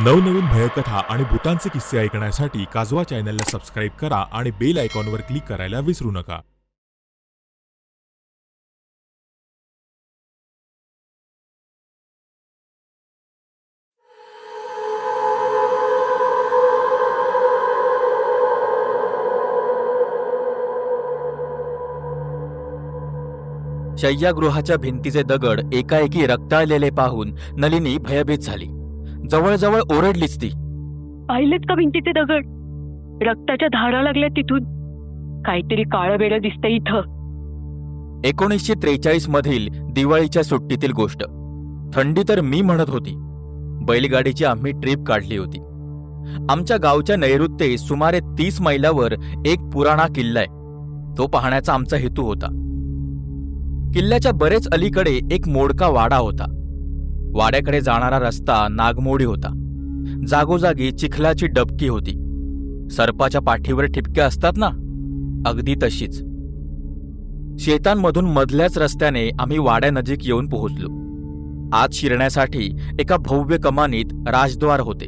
नवनवीन भयकथा आणि भूतांचे किस्से ऐकण्यासाठी काजवा चॅनलला सबस्क्राईब करा आणि बेल आयकॉनवर क्लिक करायला विसरू नका. शय्यागृहाच्या भिंतीचे दगड एकाएकी रक्ताळलेले पाहून नलिनी भयभीत झाली. जवळजवळ ओरडलीच ती. पाहिलेत का भिंतीचे दगड? रक्ताच्या धारा लागल्या तिथून. काहीतरी काळं वेळ दिसतंय इथं. एकोणीसशे त्रेचाळीस मधील दिवाळीच्या सुट्टीतील गोष्ट. थंडी तर मी म्हणत होती. बैलगाडीची आम्ही ट्रिप काढली होती. आमच्या गावच्या नैऋत्ये सुमारे तीस मैलावर एक पुराणा किल्ला आहे. तो पाहण्याचा आमचा हेतू होता. किल्ल्याच्या बरेच अलीकडे एक मोडका वाडा होता. वाड्याकडे जाणारा रस्ता नागमोडी होता. जागोजागी चिखलाची डबकी होती. सर्पाच्या पाठीवर ठिपक्या असतात ना? अगदी तशीच. शेतांमधून मधल्याच रस्त्याने आम्ही वाड्यानजीक येऊन पोहोचलो. आत शिरण्यासाठी एका भव्य कमानीत राजद्वार होते.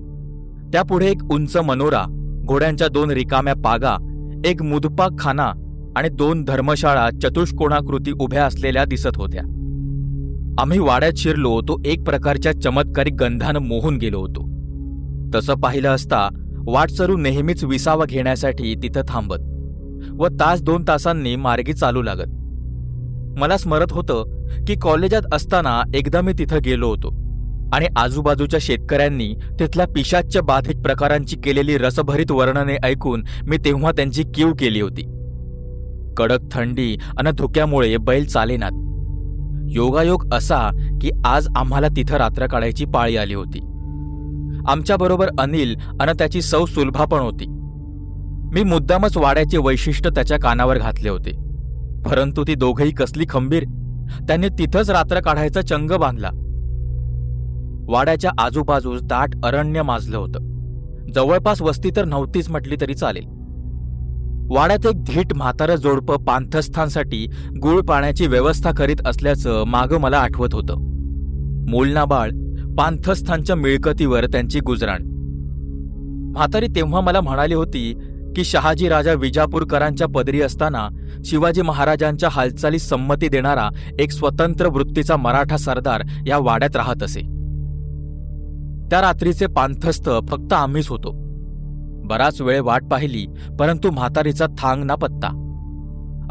त्यापुढे एक उंच मनोरा घोड्यांच्या दोन रिकाम्या पागा एक मुदपाक खाना आणि दोन धर्मशाळा चतुष्कोणाकृती उभ्या असलेल्या दिसत होत्या. आम्ही वाड्यात शिरलो तो एक प्रकारच्या चमत्कारी गंधानं मोहून गेलो होतो. तसं पाहिलं असता वाटसरू नेहमीच विसावा घेण्यासाठी तिथं थांबत व तास दोन तासांनी मार्गी चालू लागत. मला स्मरत होतं की कॉलेजात असताना एकदा मी तिथं गेलो होतो आणि आजूबाजूच्या शेतकऱ्यांनी तिथल्या पिशाच्य बाधित प्रकारांची केलेली रसभरीत वर्णने ऐकून मी तेव्हा त्यांची कीव केली होती. कडक थंडी आणि धुक्यामुळे बैल चालेनात. योगायोग असा की आज आम्हाला तिथं रात्र काढायची पाळी आली होती. आमच्याबरोबर अनिल आणि त्याची सौ सुलभा पण होती. मी मुद्दामच वाड्याचे वैशिष्ट्य त्याच्या कानावर घातले होते. परंतु ती दोघही कसली खंबीर त्यांनी तिथंच रात्र काढायचा चंग बांधला. वाड्याच्या आजूबाजूस दाट अरण्य माजलं होतं. जवळपास वस्ती तर नव्हतीच म्हटली तरी चालेल. वाड्यात एक धीट म्हातारं जोडपं पांथस्थांसाठी गुळ पाण्याची व्यवस्था करीत असल्याचं मागं मला आठवत होतं. मूलनाबाळ पांथस्थांच्या मिळकतीवर त्यांची गुजराण. म्हातारी तेव्हा मला म्हणाली होती की शहाजी राजा विजापूरकरांच्या पदरी असताना शिवाजी महाराजांच्या हालचालीस संमती देणारा एक स्वतंत्र वृत्तीचा मराठा सरदार या वाड्यात राहत असे. त्या रात्रीचे पांथस्थ फक्त आम्हीच होतो. बराच वेळ वाट पाहिली परंतु म्हातारीचा थांग ना पत्ता.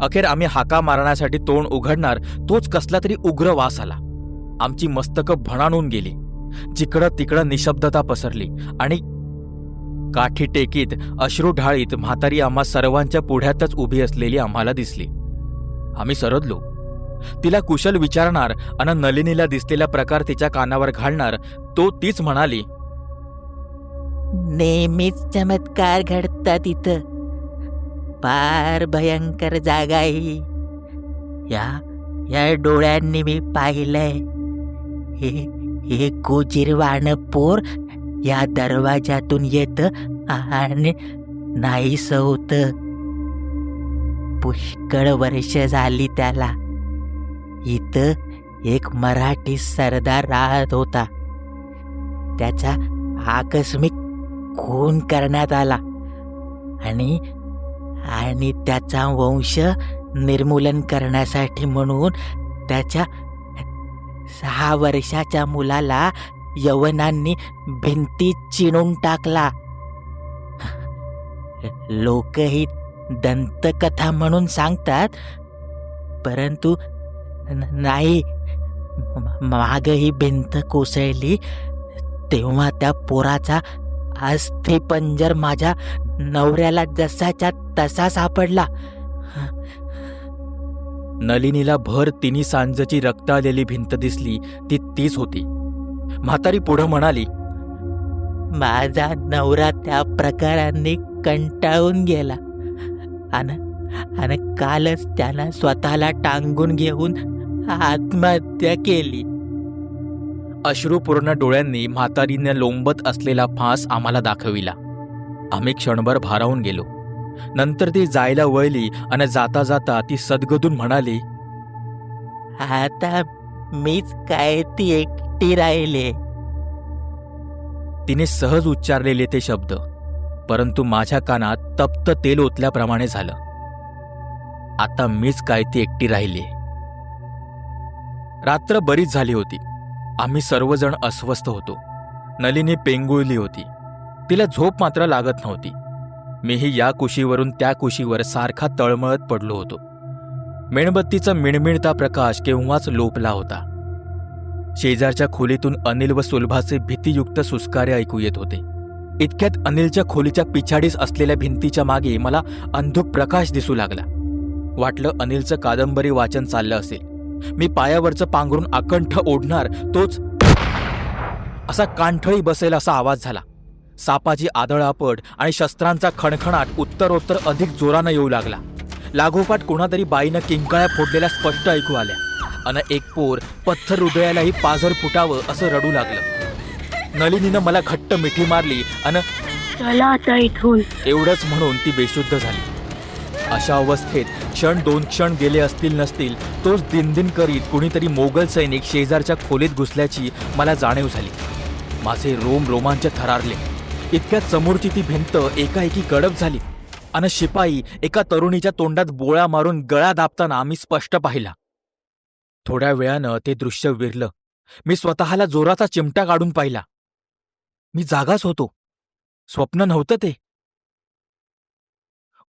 अखेर आम्ही हाका मारण्यासाठी तोंड उघडणार तोच कसला तरी उग्र वास आला. आमची मस्तकं भणाणून गेली. जिकडं तिकडं निशब्दता पसरली आणि काठी टेकीत अश्रू ढाळीत म्हातारी आम्हा सर्वांच्या पुढ्यातच उभी असलेली आम्हाला दिसली. आम्ही सरदलो. तिला कुशल विचारणार अन नलिनीला दिसलेला प्रकार तिच्या कानावर घालणार तो तीच म्हणाली नेहमीच चमत्कार घडतात इथं. फार भयंकर जागा आहे ही. या या डोळ्यांनी मी पाहिलंय. हे हे गोजीरवाण पोर या दरवाजातून येत आणि नाहीस होत. पुष्कळ वर्ष झाली त्याला. इथं एक मराठी सरदार राहत होता. त्याचा आकस्मिक खून करण्यात आला. आणि आणि त्याचा वंश निर्मूलन करण्यासाठी म्हणून त्याच्या सहा वर्षाच्या मुलाला यवनांनी भिंती चिणून टाकला. लोकही दंतकथा म्हणून सांगतात परंतु न- नाही म- माग ही भिंत कोसळली तेव्हा त्या पोराचा अस्थिपंजर माझ्या नवऱ्याला जसाच्या तसा सापडला. नलिनीला भर तिन्ही सांजची रक्ताळलेली भिंत दिसली ती तीच होती. म्हातारी पुढं म्हणाली माझा नवरा त्या प्रकारांनी कंटाळून गेला. आणि आणि कालच त्यानं स्वतःला टांगून घेऊन आत्महत्या केली. अश्रुपूर्ण डोळ्यांनी म्हातारीने लोंबत असलेला फास आम्हाला दाखविला. आम्ही क्षणभर भारावून गेलो. नंतर ती जायला वळली आणि जाता जाता ती सदगदून म्हणाली आता मीच काय ती एकटी राहिले? तिने सहज उच्चारलेले ते शब्द परंतु माझ्या कानात तप्त तेल ओतल्याप्रमाणे झालं. आता मीच काय ती एकटी राहिली? रात्र बरीच झाली होती. आम्ही सर्वजण अस्वस्थ होतो. नलिनी पेंगुळली होती. तिला झोप मात्र लागत नव्हती. मीही या कुशीवरून त्या कुशीवर सारखा तळमळत पडलो होतो. मेणबत्तीचा मिणमिणता प्रकाश केव्हाच लोपला होता. शेजारच्या खोलीतून अनिल व सुलभाचे भीतीयुक्त सुस्कारे ऐकू येत होते. इतक्यात अनिलच्या खोलीच्या पिछाडीस असलेल्या भिंतीच्या मागे मला अंधुक प्रकाश दिसू लागला. वाटलं अनिलचं कादंबरी वाचन चाललं असेल. मी पायावरचं पांघरून आकंठ ओढणार तोच असा कांठळी बसेल असा आवाज झाला. सापाची आदळापड आणि शस्त्रांचा खणखणाट उत्तरोत्तर अधिक जोरानं येऊ लागला. लागोपाठ कोणातरी बाईनं किंकाळ्या फोडलेल्या स्पष्ट ऐकू आल्या. अन एक पोर पत्थर हृदयालाही पाझर फुटावं असं रडू लागलं. नलिनीनं मला घट्ट मिठी मारली अन चला आता इथून. एवढंच म्हणून ती बेशुद्ध झाली. अशा अवस्थेत क्षण दोन क्षण गेले असतील नसतील तोच दिनदिन करीत कुणीतरी मोगल सैनिक शेजारच्या खोलीत घुसल्याची मला जाणीव झाली. माझे रोम रोमांच थरारले. इतक्या समोरची ती भिंत एकाएकी गडप झाली आणि शिपाई एका तरुणीच्या तोंडात बोळा मारून गळा दाबताना आम्ही स्पष्ट पाहिला. थोड्या वेळानं ते दृश्य विरलं. मी स्वतःला जोराचा चिमटा काढून पाहिला. मी जागाच होतो. स्वप्न नव्हतं ते.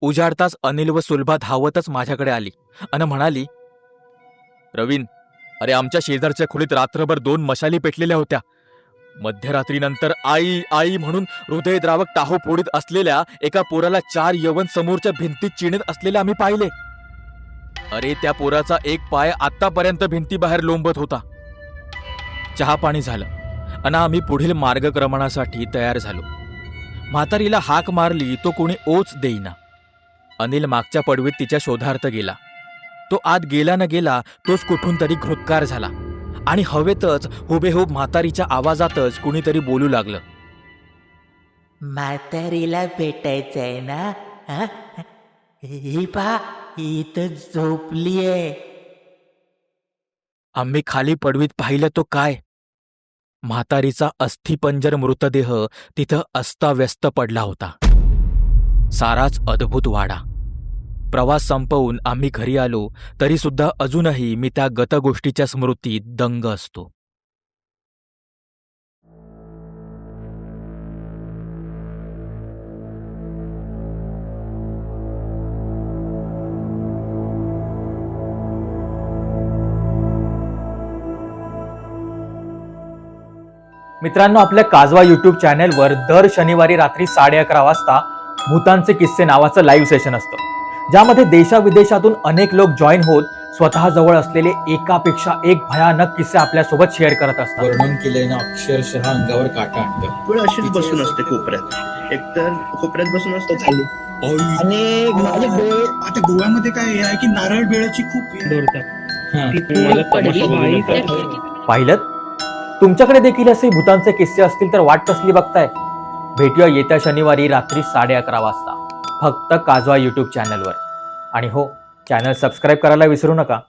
उजाडताच अनिल व सुलभा धावतच माझ्याकडे आली अन म्हणाली रवीन अरे आमच्या शेजारच्या खोलीत रात्रभर दोन मशाली पेटलेल्या होत्या. मध्यरात्रीनंतर आई आई म्हणून हृदयद्रावक टाहो पोडीत असलेल्या एका पोराला चार यवन समोरच्या भिंतीत चिणत असलेले आम्ही पाहिले. अरे त्या पोराचा एक पाय आतापर्यंत भिंतीबाहेर लोंबत होता. चहा पाणी झालं अन आम्ही पुढील मार्गक्रमणासाठी तयार झालो. म्हातारीला हाक मारली तो कोणी ओच देईना. अनिल मागच्या पडवीत तिच्या शोधार्थ गेला. तो आत गेला न गेला तोच कुठून तरी घृत्कार झाला. आणि हवेतच हुबेहूब म्हातारीच्या आवाजातच कुणीतरी बोलू लागलं. म्हातारीला भेटायचंय ना? हा? ही पा इथं झोपलीये. आम्ही खाली पडवीत पाहिलं तो काय? म्हातारीचा अस्थिपंजर मृतदेह तिथं अस्ताव्यस्त पडला होता. साराच अद्भुत वाडा. प्रवास संपवून आम्ही घरी आलो तरीसुद्धा अजूनही मी त्या गतगोष्टीच्या स्मृतीत दंग असतो. मित्रांनो आपल्या काजवा युट्यूब चॅनेलवर दर शनिवारी रात्री साडे अकरा वाजता भूतांचे किस्से नावाचं लाईव्ह सेशन असतं. ज्यामध्ये देशाविदेशातून अनेक लोक जॉईन होत स्वतः जवळ असलेले एकापेक्षा एक भयानक किस्से आपल्यासोबत शेअर करत असतात. वर्णन केलंय ना अक्षरशः अंगावर काटा आणतं पण अशीच बसून असते कोपऱ्यात. एकतर कोपऱ्यात बसून असते खाली. आणि माझे डोळे आता गोव्यामध्ये काय हे आहे की नारळ बेळाची खूप. पाहिलं? तुमच्याकडे देखील असे भूतांचे किस्से असतील तर वाट कसली बघताय? भेटूया येत्या शनिवारी रात्री साडे अकरा वाजता. फक्त काजवा यूट्यूब चॅनलवर. आणि हो चॅनल सबस्क्राईब करायला विसरू नका.